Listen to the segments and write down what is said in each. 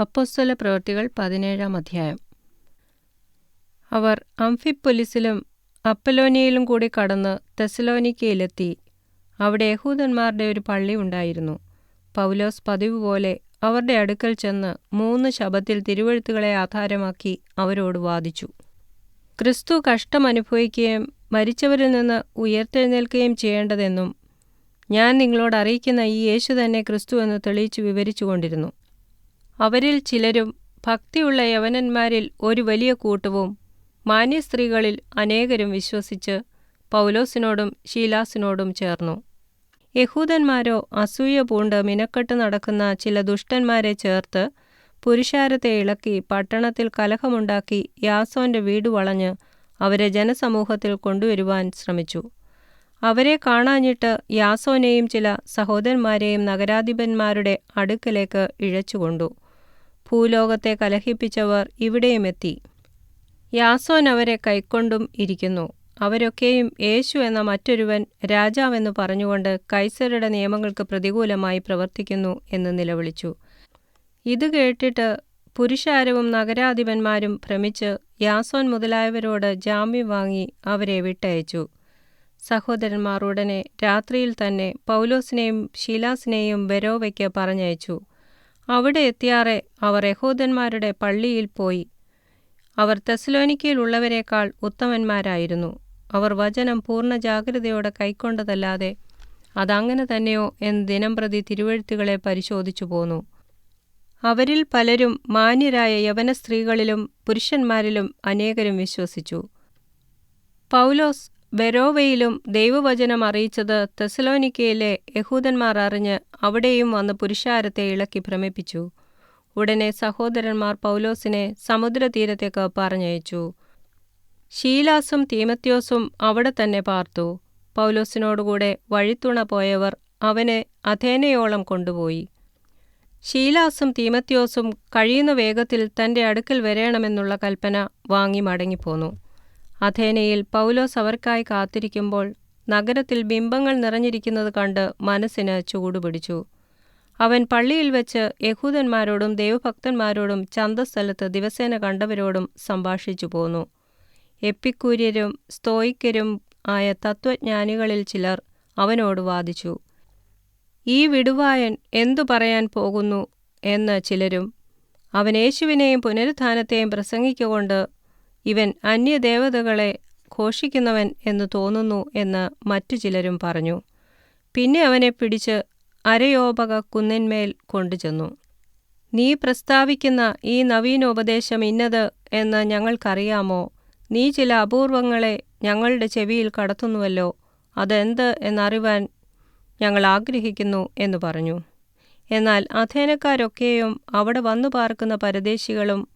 അപ്പോസ്തല പ്രവൃത്തികൾ പതിനേഴാം അധ്യായം. അവർ അംഫിപ്പൊലിസിലും അപ്പലോനിയയിലും കൂടി കടന്ന് തെസലോനിക്കയിലെത്തി അവിടെ യഹൂദന്മാരുടെ ഒരു പള്ളി ഉണ്ടായിരുന്നു. പൗലോസ് പതിവ് പോലെ അവരുടെ അടുക്കൽ ചെന്ന് മൂന്ന് ശബത്തിൽ തിരുവഴുത്തുകളെ ആധാരമാക്കി അവരോട് വാദിച്ചു. ക്രിസ്തു കഷ്ടമനുഭവിക്കുകയും മരിച്ചവരിൽ നിന്ന് ഉയർത്തെഴുന്നേൽക്കുകയും ചെയ്യേണ്ടതെന്നും ഞാൻ നിങ്ങളോട് അറിയിക്കുന്ന ഈ യേശു തന്നെ ക്രിസ്തു എന്ന് തെളിയിച്ചു വിവരിച്ചുകൊണ്ടിരുന്നു. അവരിൽ ചിലരും ഭക്തിയുള്ള യവനന്മാരിൽ ഒരു വലിയ കൂട്ടവും മാന്യസ്ത്രീകളിൽ അനേകരും വിശ്വസിച്ച് പൗലോസിനോടും ശീലാസിനോടും ചേർന്നു. യഹൂദന്മാരോ അസൂയ പൂണ്ട് മിനക്കെട്ട് നടക്കുന്ന ചില ദുഷ്ടന്മാരെ ചേർത്ത് പുരുഷാരത്തെ ഇളക്കി പട്ടണത്തിൽ കലഹമുണ്ടാക്കി യാസോന്റെ വീട് വളഞ്ഞ് അവരെ ജനസമൂഹത്തിൽ കൊണ്ടുവരുവാൻ ശ്രമിച്ചു. അവരെ കാണാഞ്ഞിട്ട് യാസോനെയും ചില സഹോദരന്മാരെയും നഗരാധിപന്മാരുടെ അടുക്കലേക്ക് ഇഴച്ചുകൊണ്ടു. ഭൂലോകത്തെ കലഹിപ്പിച്ചവർ ഇവിടെയും എത്തി യാസോൻ അവരെ കൈക്കൊണ്ടും ഇരിക്കുന്നു. അവരൊക്കെയും യേശു എന്ന മറ്റൊരുവൻ രാജാവെന്ന് പറഞ്ഞുകൊണ്ട് കൈസരുടെ നിയമങ്ങൾക്ക് പ്രതികൂലമായി പ്രവർത്തിക്കുന്നു എന്ന് നിലവിളിച്ചു. ഇത് കേട്ടിട്ട് പുരുഷാരവും നഗരാധിപന്മാരും ഭ്രമിച്ച് യാസോൻ മുതലായവരോട് ജാമ്യം വാങ്ങി അവരെ വിട്ടയച്ചു. സഹോദരന്മാർ ഉടനെ രാത്രിയിൽ തന്നെ പൗലോസിനെയും ഷീലാസിനെയും ബെരോവയ്ക്ക് പറഞ്ഞയച്ചു. അവിടെ എത്തിയാറെ അവർ യഹൂദന്മാരുടെ പള്ളിയിൽ പോയി. അവർ തെസ്ലോനിക്കയിലുള്ളവരെക്കാൾ ഉത്തമന്മാരായിരുന്നു. അവർ വചനം പൂർണ ജാഗ്രതയോടെ കൈക്കൊണ്ടതല്ലാതെ അതങ്ങനെ തന്നെയോ എന്ന് ദിനംപ്രതി തിരുവഴുത്തുകളെ പരിശോധിച്ചു പോന്നു. അവരിൽ പലരും മാന്യരായ യവന സ്ത്രീകളിലും പുരുഷന്മാരിലും അനേകരും വിശ്വസിച്ചു. പൗലോസ് ബെരോവയിലും ദൈവവചനം അറിയിച്ചത് തെസലോനിക്കയിലെ യഹൂദന്മാർ അറിഞ്ഞ് അവിടെയും വന്ന് പുരുഷാരത്തെ ഇളക്കി ഭ്രമിപ്പിച്ചു. ഉടനെ സഹോദരന്മാർ പൗലോസിനെ സമുദ്രതീരത്തേക്ക് പറഞ്ഞയച്ചു. ഷീലാസും തീമത്യോസും അവിടെ തന്നെ പാർത്തു. പൗലോസിനോടുകൂടെ വഴിത്തുണ പോയവർ അവനെ അഥേനയോളം കൊണ്ടുപോയി. ഷീലാസും തീമത്യോസും കഴിയുന്ന വേഗത്തിൽ തന്റെ അടുക്കൽ വരേണമെന്നുള്ള കൽപ്പന വാങ്ങി മടങ്ങിപ്പോന്നു. അഥേനയിൽ പൗലോസ് അവർക്കായി കാത്തിരിക്കുമ്പോൾ നഗരത്തിൽ ബിംബങ്ങൾ നിറഞ്ഞിരിക്കുന്നത് കണ്ട് മനസ്സിന് ചൂടുപിടിച്ചു അവൻ പള്ളിയിൽ വെച്ച് യഹൂദന്മാരോടും ദൈവഭക്തന്മാരോടും ചന്തസ്ഥലത്ത് ദിവസേന കണ്ടവരോടും സംഭാഷിച്ചു പോന്നു. എപ്പിക്കൂര്യരും സ്തോയിക്കരും ആയ തത്വജ്ഞാനികളിൽ ചിലർ അവനോട് വാദിച്ചു ഈ വിടുവായൻ എന്തു പറയാൻ പോകുന്നു? എന്ന് ചിലരും അവൻ യേശുവിനെയും പുനരുത്ഥാനത്തെയും പ്രസംഗിക്കൊണ്ട് ഇവൻ അന്യദേവതകളെ ഘോഷിക്കുന്നവൻ എന്ന് തോന്നുന്നു എന്ന് മറ്റു ചിലരും പറഞ്ഞു. പിന്നെ അവനെ പിടിച്ച് അരയോപക കുന്നിന്മേൽ കൊണ്ടുചെന്നു. നീ പ്രസ്താവിക്കുന്ന ഈ നവീനോപദേശം ഇന്നത് എന്ന് ഞങ്ങൾക്കറിയാമോ? നീ ചില അപൂർവങ്ങളെ ഞങ്ങളുടെ ചെവിയിൽ കടത്തുന്നുവല്ലോ. അതെന്ത് എന്നറിവാൻ ഞങ്ങൾ ആഗ്രഹിക്കുന്നു എന്ന് പറഞ്ഞു. എന്നാൽ അഥേനക്കാരൊക്കെയും അവിടെ വന്നു പാർക്കുന്ന പരദേശികളും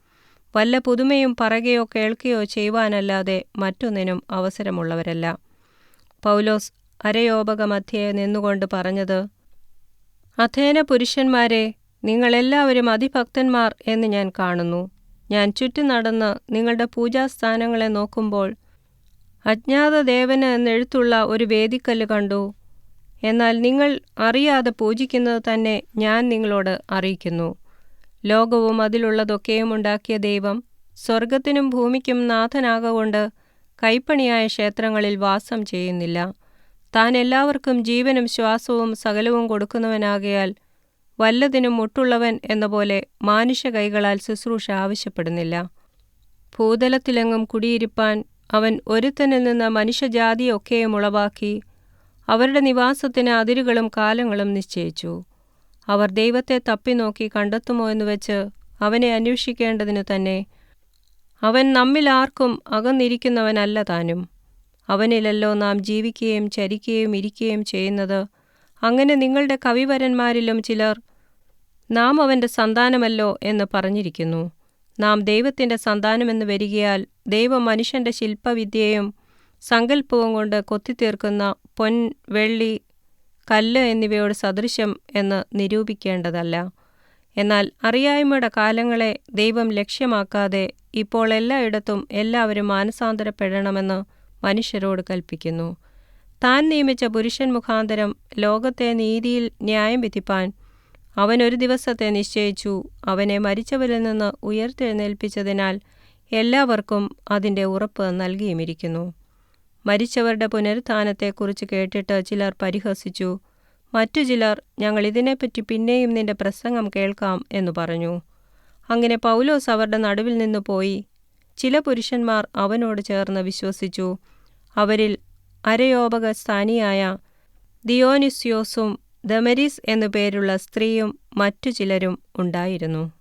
വല്ല പുതുമയും പറകയോ കേൾക്കുകയോ ചെയ്യുവാനല്ലാതെ മറ്റൊന്നിനും അവസരമുള്ളവരല്ല. പൗലോസ് അരയോപകമധ്യേ നിന്നുകൊണ്ട് പറഞ്ഞത് അഥേന പുരുഷന്മാരെ നിങ്ങളെല്ലാവരും അതിഭക്തന്മാർ എന്ന് ഞാൻ കാണുന്നു. ഞാൻ ചുറ്റി നടന്ന് നിങ്ങളുടെ പൂജാസ്ഥാനങ്ങളെ നോക്കുമ്പോൾ അജ്ഞാത ദേവന് എന്നെഴുത്തുള്ള ഒരു വേദിക്കല്ല് കണ്ടു. എന്നാൽ നിങ്ങൾ അറിയാതെ പൂജിക്കുന്നത് തന്നെ ഞാൻ നിങ്ങളോട് അറിയിക്കുന്നു. ലോകവും അതിലുള്ളതൊക്കെയും ഉണ്ടാക്കിയ ദൈവം സ്വർഗത്തിനും ഭൂമിക്കും നാഥനാകൊണ്ട് കൈപ്പണിയായ ക്ഷേത്രങ്ങളിൽ വാസം ചെയ്യുന്നില്ല. താൻ എല്ലാവർക്കും ജീവനും ശ്വാസവും സകലവും കൊടുക്കുന്നവനാകയാൽ വല്ലതിനും മുട്ടുള്ളവൻ എന്ന പോലെ മാനുഷ്യ കൈകളാൽ ശുശ്രൂഷ ആവശ്യപ്പെടുന്നില്ല. ഭൂതലത്തിലെങ്ങും കുടിയിരിപ്പാൻ അവൻ ഒരുത്തനിൽ നിന്ന് മനുഷ്യജാതിയൊക്കെയും ഉളവാക്കി അവരുടെ നിവാസത്തിന് അതിരുകളും കാലങ്ങളും നിശ്ചയിച്ചു. അവർ ദൈവത്തെ തപ്പി നോക്കി കണ്ടെത്തുമോ എന്ന് വെച്ച് അവനെ അന്വേഷിക്കേണ്ടതിനു തന്നെ. അവൻ നമ്മിൽ ആർക്കും അകന്നിരിക്കുന്നവനല്ല താനും. അവനിലല്ലോ നാം ജീവിക്കുകയും ചരിക്കുകയും ഇരിക്കുകയും ചെയ്യുന്നത്. അങ്ങനെ നിങ്ങളുടെ കവിവരന്മാരിലും ചിലർ നാം അവന്റെ സന്താനമല്ലോ എന്ന് പറഞ്ഞിരിക്കുന്നു. നാം ദൈവത്തിന്റെ സന്താനമെന്ന് വരികയാൽ ദൈവം മനുഷ്യന്റെ ശില്പവിദ്യയും സങ്കല്പവും കൊണ്ട് കൊത്തിത്തീർക്കുന്ന പൊൻ വെള്ളി കല്ല് എന്നിവയോട് സദൃശ്യം എന്ന് നിരൂപിക്കേണ്ടതല്ല. എന്നാൽ അറിയായ്മയുടെ കാലങ്ങളെ ദൈവം ലക്ഷ്യമാക്കാതെ ഇപ്പോൾ എല്ലായിടത്തും എല്ലാവരും മാനസാന്തരപ്പെടണമെന്ന് മനുഷ്യരോട് കൽപ്പിക്കുന്നു. താൻ നിയമിച്ച പുരുഷൻ മുഖാന്തരം ലോകത്തെ നീതിയിൽ ന്യായം വിധിപ്പാൻ അവൻ ഒരു ദിവസത്തെ നിശ്ചയിച്ചു. അവനെ മരിച്ചവരിൽ നിന്ന് ഉയർത്തെഴുന്നേൽപ്പിച്ചതിനാൽ എല്ലാവർക്കും അതിന്റെ ഉറപ്പ് നൽകിയുമിരിക്കുന്നു. മരിച്ചവരുടെ പുനരുത്ഥാനത്തെക്കുറിച്ച് കേട്ടിട്ട് ചിലർ പരിഹസിച്ചു. മറ്റു ചിലർ ഞങ്ങൾ ഇതിനെപ്പറ്റി പിന്നെയും നിന്റെ പ്രസംഗം കേൾക്കാം എന്നു പറഞ്ഞു. അങ്ങനെ പൗലോസ് അവരുടെ നടുവിൽ നിന്ന് പോയി. ചില പുരുഷന്മാർ അവനോട് ചേർന്ന് വിശ്വസിച്ചു. അവരിൽ അരയോപക സ്ഥാനിയായ ദിയോനിസ്യോസും ദമരീസ് എന്നു പേരുള്ള സ്ത്രീയും മറ്റു ചിലരും ഉണ്ടായിരുന്നു.